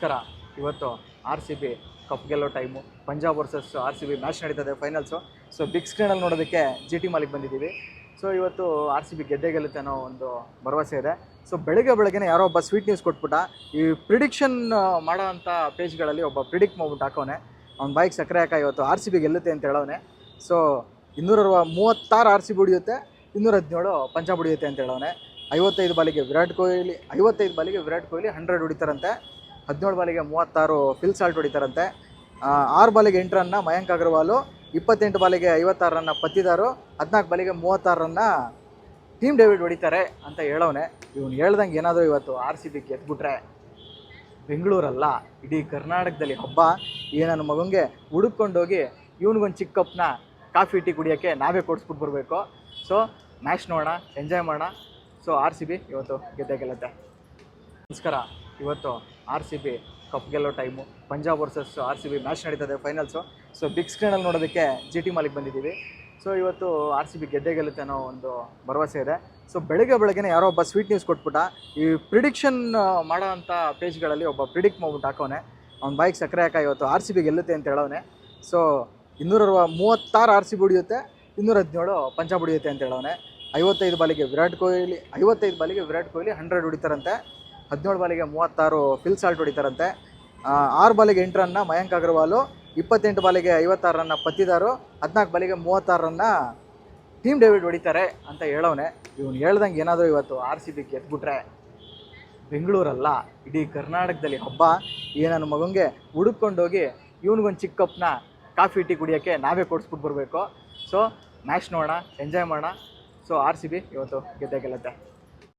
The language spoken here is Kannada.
ನಮಸ್ಕಾರ. ಇವತ್ತು R C B cup ಗೆಲ್ಲೋ time Punjab versus R C B match ನಡೀತದೆ ಫೈನಲ್ಸು ಸೊ ಬಿಗ್ ಸ್ಕ್ರೀನಲ್ಲಿ ನೋಡೋದಕ್ಕೆ ಜಿ ಟಿ ಮಾಲಿಗೆ ಬಂದಿದ್ದೀವಿ. ಸೊ ಇವತ್ತು ಆರ್ ಸಿ ಬಿ ಗೆದ್ದೇ ಗೆಲ್ಲುತ್ತೆ ಅನ್ನೋ ಒಂದು ಭರವಸೆ ಇದೆ. ಸೊ ಬೆಳಗ್ಗೆ ಬೆಳಗ್ಗೆ ಯಾರೋ ಒಬ್ಬ ಸ್ವೀಟ್ ನ್ಯೂಸ್ ಕೊಟ್ಬಿಟ್ಟ, ಈ ಪ್ರಿಡಿಕ್ಷನ್ ಮಾಡೋವಂಥ ಪೇಜ್ಗಳಲ್ಲಿ ಒಬ್ಬ ಪ್ರಿಡಿಕ್ಟ್ ಮಾಡ್ಬಿಟ್ಟು ಹಾಕೋನೆ ಅವ್ನ ಬೈಕ್ ಸಕ್ಕರೆ ಹಾಕ ಇವತ್ತು ಆರ್ ಸಿ ಬಿ ಗೆಲ್ಲುತ್ತೆ ಅಂತ ಹೇಳೋನೆ ಸೊ ಇನ್ನೂರ ಮೂವತ್ತಾರು ಆರ್ ಸಿ ಬಿ ಹೊಡಿಯುತ್ತೆ ಇನ್ನೂರ ಹದಿನೇಳು ಪಂಜಾಬ್ ಹೊಡಿಯುತ್ತೆ ಅಂತ ಹೇಳೋನೆ ಐವತ್ತೈದು ಬಾಲಿಗೆ ವಿರಾಟ್ ಕೊಹ್ಲಿ, ಐವತ್ತೈದು ಬಾಲಿಗೆ ವಿರಾಟ್ ಕೊಹ್ಲಿ ಹಂಡ್ರೆಡ್ ಹೊಡಿತಾರಂತೆ ಹದಿನೇಳು ಬಾಲಿಗೆ ಮೂವತ್ತಾರು ಫಿಲ್ ಸಾಲ್ಟ್ ಹೊಡಿತಾರಂತೆ. ಆರು ಬಾಲಿಗೆ ಎಂಟು ರನ್ನ ಮಯಾಂಕ್ ಅಗರ್ವಾಲು, ಇಪ್ಪತ್ತೆಂಟು ಬಾಲಿಗೆ ಐವತ್ತಾರು ರನ್ನ ಪತ್ತಿದಾರು, ಹದಿನಾಲ್ಕು ಬಾಲಿಗೆ ಮೂವತ್ತಾರು ರನ್ನ ಟೀಮ್ ಡೇವಿಡ್ ಹೊಡಿತಾರೆ ಅಂತ ಹೇಳೋನೆ ಇವನು ಹೇಳ್ದಂಗೆ ಏನಾದರೂ ಇವತ್ತು ಆರ್ ಸಿ ಬಿ ಗೆದ್ಬಿಟ್ರೆ ಬೆಂಗಳೂರಲ್ಲ, ಇಡೀ ಕರ್ನಾಟಕದಲ್ಲಿ ಹಬ್ಬ. ಈ ನನ್ನ ಮಗನಿಗೆ ಹುಡುಕೊಂಡೋಗಿ ಇವನಿಗೊಂದು ಚಿಕ್ಕ ಕಪ್ನ ಕಾಫಿ, ಟೀ ಕುಡಿಯೋಕ್ಕೆ ನಾವೇ ಕೊಡಿಸ್ಬಿಟ್ಟು ಬರಬೇಕು. ಸೊ ಮ್ಯಾಚ್ ನೋಡೋಣ ಎಂಜಾಯ್ ಮಾಡೋಣ. ಸೊ ಆರ್ ಸಿ ಬಿ ಇವತ್ತು ಗೆದ್ದೆ ಗೆಲ್ಲತ್ತೆ ನಮಸ್ಕಾರ. ಇವತ್ತು R C B cup ಗೆಲ್ಲೋ time Punjab versus R C B match ನಡೀತದೆ ಫೈನಲ್ಸು ಸೊ ಬಿಗ್ ಸ್ಕ್ರೀನಲ್ಲಿ ನೋಡೋದಕ್ಕೆ ಜಿ ಟಿ ಮಾಲಿಕ್ ಬಂದಿದ್ದೀವಿ. ಸೊ ಇವತ್ತು ಆರ್ ಸಿ ಬಿ ಗೆದ್ದೆ ಗೆಲ್ಲುತ್ತೆ ಅನ್ನೋ ಒಂದು ಭರವಸೆ ಇದೆ. ಸೊ ಬೆಳಗ್ಗೆ ಬೆಳಗ್ಗೆ ಯಾರೋ ಒಬ್ಬ ಸ್ವೀಟ್ ನ್ಯೂಸ್ ಕೊಟ್ಬಿಟ್ಟ, ಈ ಪ್ರಿಡಿಕ್ಷನ್ ಮಾಡೋ ಅಂಥ ಪೇಜ್ಗಳಲ್ಲಿ ಒಬ್ಬ ಪ್ರಿಡಿಕ್ಟ್ ಮಾಡ್ಬಿಟ್ಟು ಹಾಕೋನೆ ಅವ್ನ ಬೈಕ್ ಸಕ್ಕರೆ ಹಾಕ ಇವತ್ತು ಆರ್ ಸಿ ಬಿ ಗೆಲ್ಲುತ್ತೆ ಅಂತ ಹೇಳೋನೆ ಸೊ ಇನ್ನೂರ ಮೂವತ್ತಾರು ಆರ್ ಸಿ ಬಿ ಹೊಡಿಯುತ್ತೆ, ಇನ್ನೂರ ಹದಿನೇಳು ಪಂಜಾಬ್ ಹೊಡಿಯುತ್ತೆ ಅಂತ ಹೇಳೋನೆ ಐವತ್ತೈದು ಬಾಲಿಗೆ ವಿರಾಟ್ ಕೊಹ್ಲಿ, ಐವತ್ತೈದು ಬಾಲಿಗೆ ವಿರಾಟ್ ಕೊಹ್ಲಿ ಹಂಡ್ರೆಡ್ ಹೊಡಿತಾರಂತೆ. ಹದಿನೇಳು ಬಾಲಿಗೆ ಮೂವತ್ತಾರು ಫಿಲ್ ಸಾಲ್ಟ್ ಹೊಡಿತಾರಂತೆ. ಆರು ಬಾಲಿಗೆ ಎಂಟು ರನ್ನ ಮಯಾಂಕ್ ಅಗರ್ವಾಲು, ಇಪ್ಪತ್ತೆಂಟು ಬಾಲಿಗೆ ಐವತ್ತಾರು ರನ್ನ ಪತ್ತಿದಾರು, ಹದಿನಾಲ್ಕು ಬಾಲಿಗೆ ಮೂವತ್ತಾರು ರನ್ನ ಟೀಮ್ ಡೇವಿಡ್ ಹೊಡಿತಾರೆ ಅಂತ ಹೇಳೋನೆ ಇವನು ಹೇಳ್ದಂಗೆ ಏನಾದರೂ ಇವತ್ತು ಆರ್ ಸಿ ಬಿ ಗೆದ್ಬಿಟ್ರೆ ಬೆಂಗಳೂರಲ್ಲ, ಇಡೀ ಕರ್ನಾಟಕದಲ್ಲಿ ಹಬ್ಬ. ಈ ನನ್ನ ಮಗನಿಗೆ ಹುಡುಕೊಂಡೋಗಿ ಇವನಿಗೊಂದು ಚಿಕ್ಕ ಕಪ್ನ ಕಾಫಿ, ಟೀ ಕುಡಿಯೋಕ್ಕೆ ನಾವೇ ಕೊಡಿಸ್ಬಿಟ್ಟು ಬರಬೇಕು. ಸೊ ಮ್ಯಾಚ್ ನೋಡೋಣ ಎಂಜಾಯ್ ಮಾಡೋಣ. ಸೊ ಆರ್ ಸಿ ಬಿ ಇವತ್ತು ಗೆದ್ದೆ ಗೆಲ್ಲುತ್ತೆ